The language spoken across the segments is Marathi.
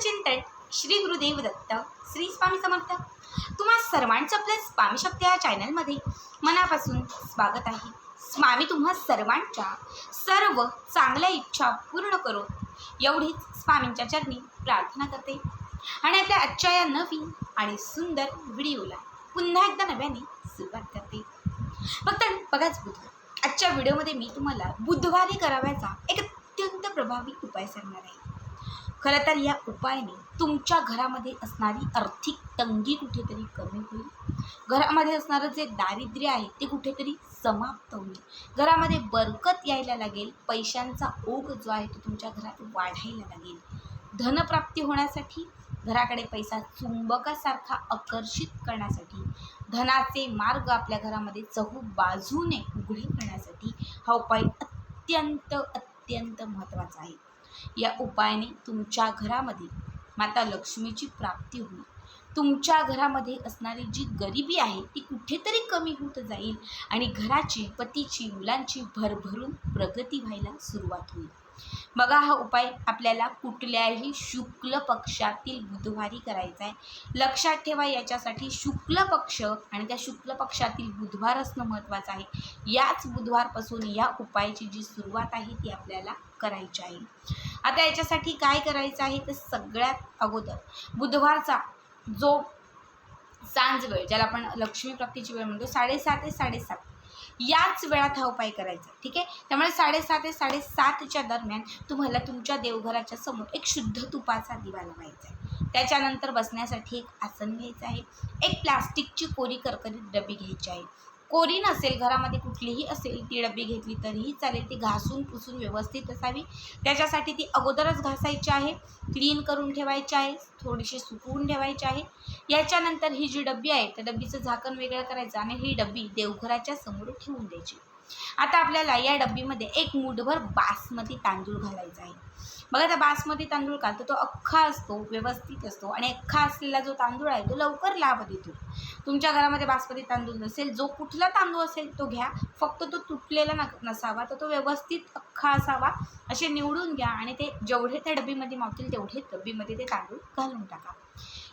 चिंतन श्री गुरुदेव दत्त श्री स्वामी समर्थ. तुम्हा सर्वांचं आपल्या स्वामी शब्द या चॅनलमध्ये मनापासून स्वागत आहे. स्वामी तुम्हा सर्वांच्या सर्व चांगल्या इच्छा पूर्ण करो एवढीच स्वामींच्या चरणी प्रार्थना करते. आणि आपल्या आजच्या या नवीन आणि सुंदर व्हिडिओला पुन्हा एकदा नव्याने सुरुवात करते. फक्त बघाच बुधवार आजच्या व्हिडिओमध्ये मी तुम्हाला बुधवारी करावयाचा एक अत्यंत प्रभावी उपाय सांगणार आहे. खरं तर या उपायाने तुमच्या घरामध्ये असणारी आर्थिक तंगी कुठेतरी कमी होईल. घरामध्ये असणारं जे दारिद्र्य आहे ते कुठेतरी समाप्त होईल. घरामध्ये बरकत यायला लागेल पैशांचा ओघ जो आहे तो तुमच्या घरात वाढायला लागेल. धनप्राप्ती होण्यासाठी घराकडे पैसा चुंबकासारखा आकर्षित करण्यासाठी धनाचे मार्ग आपल्या घरामध्ये चहू बाजूने उघडे करण्यासाठी हा उपाय अत्यंत अत्यंत महत्त्वाचा आहे. या उपायाने तुमच्या घरामध्ये माता लक्ष्मीची प्राप्ती होईल. तुमच्या घरामध्ये असणारी जी गरिबी आहे ती कुठेतरी कमी होत जाईल आणि घराची पतीची मुलांची भरभरून प्रगती व्हायला सुरुवात होईल. बघा हा उपाय आपल्याला कुठल्याही शुक्ल पक्षातील बुधवारी करायचा आहे. लक्षात ठेवा याच्यासाठी शुक्ल पक्ष आणि त्या शुक्ल पक्षातील बुधवार असणं महत्त्वाचं आहे. याच बुधवारपासून या उपायाची जी सुरुवात आहे ती आपल्याला करायची आहे. आता याच्यासाठी काय करायचं आहे तर सगळ्यात अगोदर बुधवारचा जो सांज वेळ ज्याला आपण लक्ष्मी प्राप्तीची वेळ म्हणतो साडेसात ते साडेसात याच वेळात हा उपाय करायचा. ठीक आहे? त्यामुळे साडेसात ते साडेसातच्या दरम्यान तुम्हाला तुमच्या देवघराच्या समोर एक शुद्ध तुपाचा दिवा लावायचा आहे. त्याच्यानंतर बसण्यासाठी एक आसन घ्यायचं आहे. एक प्लास्टिकची कोरी करकरीत डबी घ्यायची आहे. कोरी नसेल घरामध्ये कुठलीही असेल ती डबी घेतली तरीही चालेल ती घासून पुसून व्यवस्थित असावी. त्याच्यासाठी ती अगोदरच घासायची आहे क्लीन करून ठेवायची आहे थोडीशी सुकवून ठेवायची आहे. याच्यानंतर ही जी डब्बी आहे त्या डब्बीचं झाकण वेगळं करायचं आणि ही डब्बी देवघराच्या समोर ठेवून द्यायची. आता आपल्याला या डब्बीमध्ये एक मुठभर बासमती तांदूळ घालायचा आहे. बघा त्या बासमती तांदूळ का तर तो अख्खा असतो व्यवस्थित असतो आणि अख्खा असलेला जो तांदूळ आहे तो लवकर लाभ देतो. तुमच्या घरामध्ये बासमती तांदूळ नसेल जो कुठला तांदूळ असेल तो घ्या. फक्त तो तुटलेला न नसावा तर तो व्यवस्थित अख्खा असावा. असे निवडून घ्या आणि ते जेवढे त्या डबीमध्ये मावतील तेवढे डबीमध्ये ते तांदूळ घालून टाका.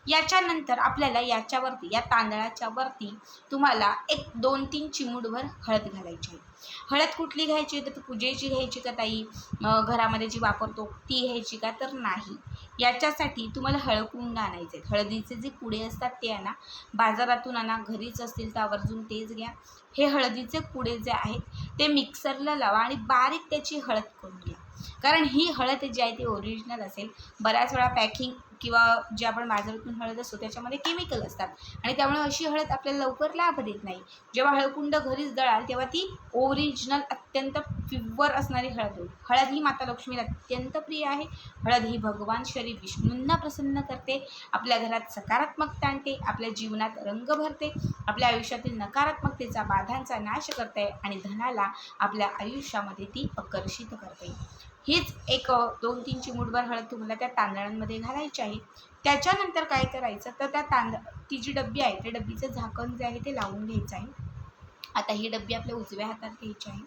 याच्यानंतर आपल्याला याच्यावरती या तांदळाच्या वरती तुम्हाला एक दोन तीन चिमूटभर हळद घालायची आहे. हळद कुठली घ्यायची तर पूजेची घ्यायची का ताई? घरामध्ये जी वापरतो ती घ्यायची का? तर नाही. याच्यासाठी तुम्हाला हळकुंड आणायचे आहेत. हळदीचे जे कुडे असतात ते आणा. बाजारातून आणा घरीच असतील तर आवर्जून तेच घ्या. हे हळदीचे कुडे जे आहेत ते मिक्सरला लावा आणि बारीक त्याची हळद करून घ्या. कारण ही हळद जी आहे ती ओरिजिनल असेल. बऱ्याच वेळा पॅकिंग किंवा जे आपण बाजारातून हळद असतो त्याच्यामध्ये केमिकल असतात. आणि त्यामुळे अशी हळद आपल्याला लवकर लाभ देत नाही. जेव्हा हळकुंड घरीच दळाल तेव्हा ती ओरिजिनल अत्यंत प्युअर असणारी हळद होईल. हळद ही माता लक्ष्मीला अत्यंत प्रिय आहे. हळद ही भगवान श्री विष्णूंना प्रसन्न करते. आपल्या घरात सकारात्मकता आणते. आपल्या जीवनात रंग भरते. आपल्या आयुष्यातील नकारात्मकतेचा बाधांचा नाश करते. आणि धनाला आपल्या आयुष्यामध्ये ती आकर्षित करते. हीच एक दोन तीन चिमूटभर हळद तुम्हाला त्या तांदळांमध्ये घालायची आहे. त्याच्यानंतर काय करायचं? तर त्या तांद ती जी डब्बी आहे त्या डब्बीचं झाकण जे आहे ते लावून घ्यायचं आहे. आता ही डब्बी आपल्या उजव्या हातात घ्यायची आहे.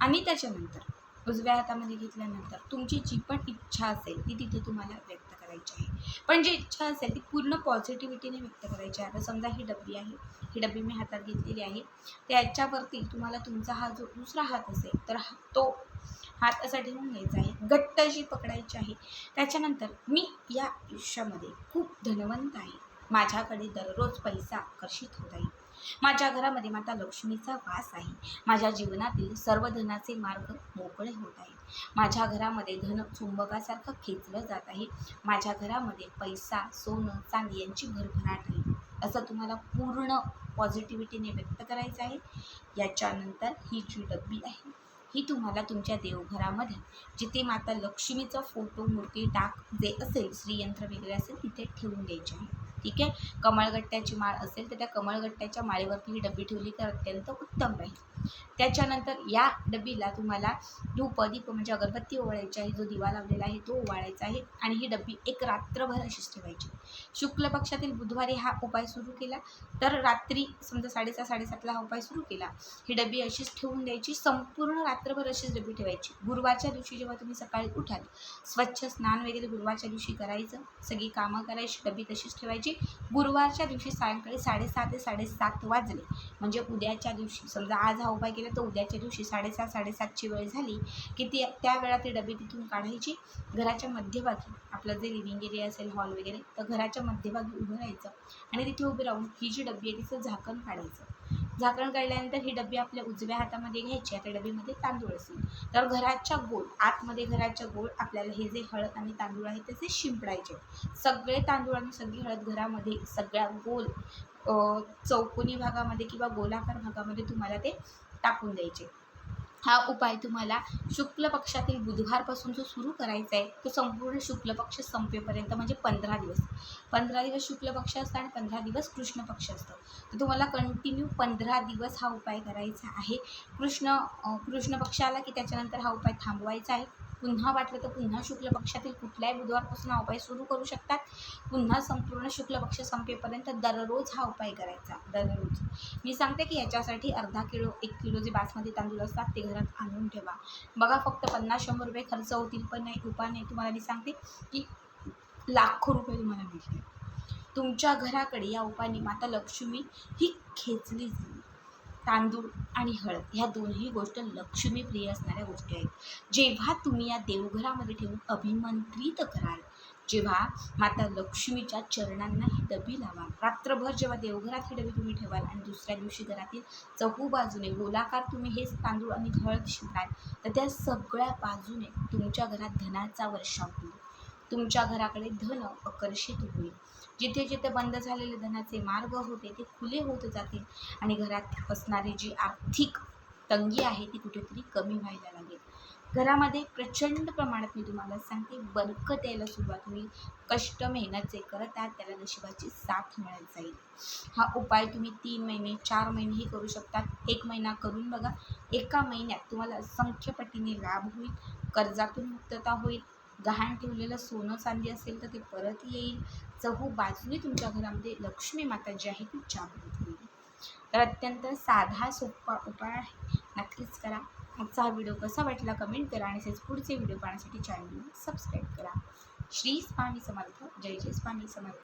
आणि त्याच्यानंतर उजव्या हातामध्ये घेतल्यानंतर तुमची जी पण इच्छा असेल ती तिथे तुम्हाला व्यक्त करायची आहे. पण जी इच्छा असेल ती पूर्ण पॉझिटिव्हिटीने व्यक्त करायची आहे. आता समजा ही डब्बी आहे ही डब्बी मी हातात घेतलेली आहे. त्याच्यावरती तुम्हाला तुमचा हा जो दुसरा हात असेल तर हा तो हात असा ठेवून घ्यायचा आहे घट्ट अशी पकडायची आहे. त्याच्यानंतर मी या आयुष्यामध्ये खूप धनवंत आहे. माझ्याकडे दररोज पैसा आकर्षित होत आहे. माझ्या घरामध्ये माता लक्ष्मीचा वास आहे. माझ्या जीवनातील सर्व धनाचे मार्ग मोकळे होत आहेत. माझ्या घरामध्ये धन चुंबकासारखं खेचलं जात आहे. माझ्या घरामध्ये पैसा सोनं चांदी यांची भरभराट आहे. असं तुम्हाला पूर्ण पॉझिटिव्हिटीने व्यक्त करायचं आहे. याच्यानंतर ही जी डब्बी आहे ही तुम्हाला तुमच्या देवघरामध्ये जिथे माता लक्ष्मीचा फोटो मूर्ती टाक जे असेल श्रीयंत्र वगैरे असेल तिथे ठेवून द्यायचे आहे. ठीक आहे? कमळगट्ट्याची माळ असेल तर त्या कमळगट्ट्याच्या माळेवरती ही डब्बी ठेवली तर अत्यंत उत्तम राहील. त्याच्यानंतर या डबीला तुम्हाला धूप दीप म्हणजे अगरबत्ती ओवाळायची आहे जो दिवा लावलेला आहे तो ओवाळायचा आहे आणि ही डब्बी एक रात्रभर अशीच ठेवायची. शुक्ल पक्षातील बुधवारी हा उपाय सुरू केला तर रात्री समजा साडेसहा साडेसातला हा उपाय सुरू केला ही डबी अशीच ठेवून द्यायची संपूर्ण रात्रभर अशीच डब्बी ठेवायची. गुरुवारच्या दिवशी जेव्हा तुम्ही सकाळी उठाल स्वच्छ स्नान वगैरे गुरुवारच्या दिवशी करायचं सगळी कामं करायची डबी तशीच ठेवायची. गुरुवारच्या दिवशी सायंकाळी साडेसहा ते साडेसात वाजले म्हणजे उद्याच्या दिवशी समजा आज हा उभा केला तर उद्याच्या दिवशी साडेसहा साडेसातची वेळ झाली की ती त्या वेळा ती डबी तिथून काढायची. घराच्या मध्यभागी आपलं जे लिव्हिंग एरिया असेल हॉल वगैरे तर घराच्या मध्यभागी उभं राहायचं. आणि तिथे उभे राहून ही जी डबी आहे तिचं झाकण काढायचं झाकण काढल्यानंतर ही डबी आपल्या उजव्या हातामध्ये घ्यायची त्या डबीमध्ये तांदूळ असेल. तर घराच्या गोल आतमध्ये घराच्या गोल आपल्याला हे जे हळद आणि तांदूळ आहे त्याचे शिंपडायचे सगळे तांदूळ आणि सगळी हळद घरामध्ये सगळ्या गोल चौकोनी भागामध्ये किंवा गोलाकार भागामध्ये तुम्हाला ते टाकून द्यायचे हा उपाय तुम्हाला शुक्ल पक्षातील बुधवारपासून जो सुरू करायचा आहे तो संपूर्ण शुक्ल पक्ष संपेपर्यंत म्हणजे पंधरा दिवस. पंधरा दिवस शुक्ल पक्ष असतं आणि पंधरा दिवस कृष्ण पक्ष असतं. तर तुम्हाला कंटिन्यू पंधरा दिवस हा उपाय करायचा आहे. कृष्ण कृष्ण पक्ष आला की त्याच्यानंतर हा उपाय थांबवायचा आहे. पुन्हा वाटलं तर पुन्हा शुक्ल पक्षातील कुठल्याही बुधवारपासून हा उपाय सुरू करू शकतात. पुन्हा संपूर्ण शुक्ल पक्ष संपेपर्यंत दररोज हा उपाय करायचा. दररोज. मी सांगते की याच्यासाठी अर्धा किलो एक किलो जे बासमती तांदूळ असतात ते घरात आणून ठेवा. बघा फक्त पन्नास शंभर रुपये खर्च होतील पण नाही उपाय नाही. तुम्हाला मी सांगते की लाखो रुपये तुम्हाला मिळतील तुमच्या घराकडे या उपायाने माता लक्ष्मी ही खेचली जाईल. तांदूळ आणि हळद ह्या दोन्ही गोष्ट लक्ष्मीप्रिय असणाऱ्या गोष्टी आहेत. जेव्हा तुम्ही या देवघरामध्ये ठेवून अभिमंत्रित कराल जेव्हा माता लक्ष्मीच्या चरणांना ही डबी लावा रात्रभर जेव्हा देवघरात ही डबी तुम्ही ठेवाल आणि दुसऱ्या दिवशी घरातील चहू बाजूने गोलाकार तुम्ही हेच तांदूळ आणि हळद शिंपडाल तर त्या सगळ्या बाजूने तुमच्या घरात धनाचा वर्षाव होईल. तुमच्या घराकडे धन आकर्षित होईल. जिथे जिथे बंद झालेले धनाचे मार्ग होते ते खुले होत जातील आणि घरात असणारी जी आर्थिक तंगी आहे ती कुठेतरी कमी व्हायला लागेल. घरामध्ये प्रचंड प्रमाणात मी तुम्हाला सांगते बरकत यायला सुरुवात होईल. कष्ट मेहनत जे करत आहात त्याला नशिबाची साथ मिळत जाईल. हा उपाय तुम्ही तीन महिने चार महिनेही करू शकता. एक महिना करून बघा. एका महिन्यात तुम्हाला असंख्य पटीने लाभ होईल. कर्जातून मुक्तता होईल. गहाण ठेवलेलं सोनं चांदी असेल तर ते परत येईल. चहू बाजूने तुमच्या घरामध्ये लक्ष्मी माता जी आहे ती जागृत होईल तर अत्यंत साधा सोपा उपाय आहे. नक्कीच करा. आजचा हा व्हिडिओ कसा वाटला कमेंट करा आणि तसेच पुढचे व्हिडिओ पाहण्यासाठी चॅनलला सबस्क्राईब करा. श्री स्वामी समर्थ. जय जय स्वामी समर्थ.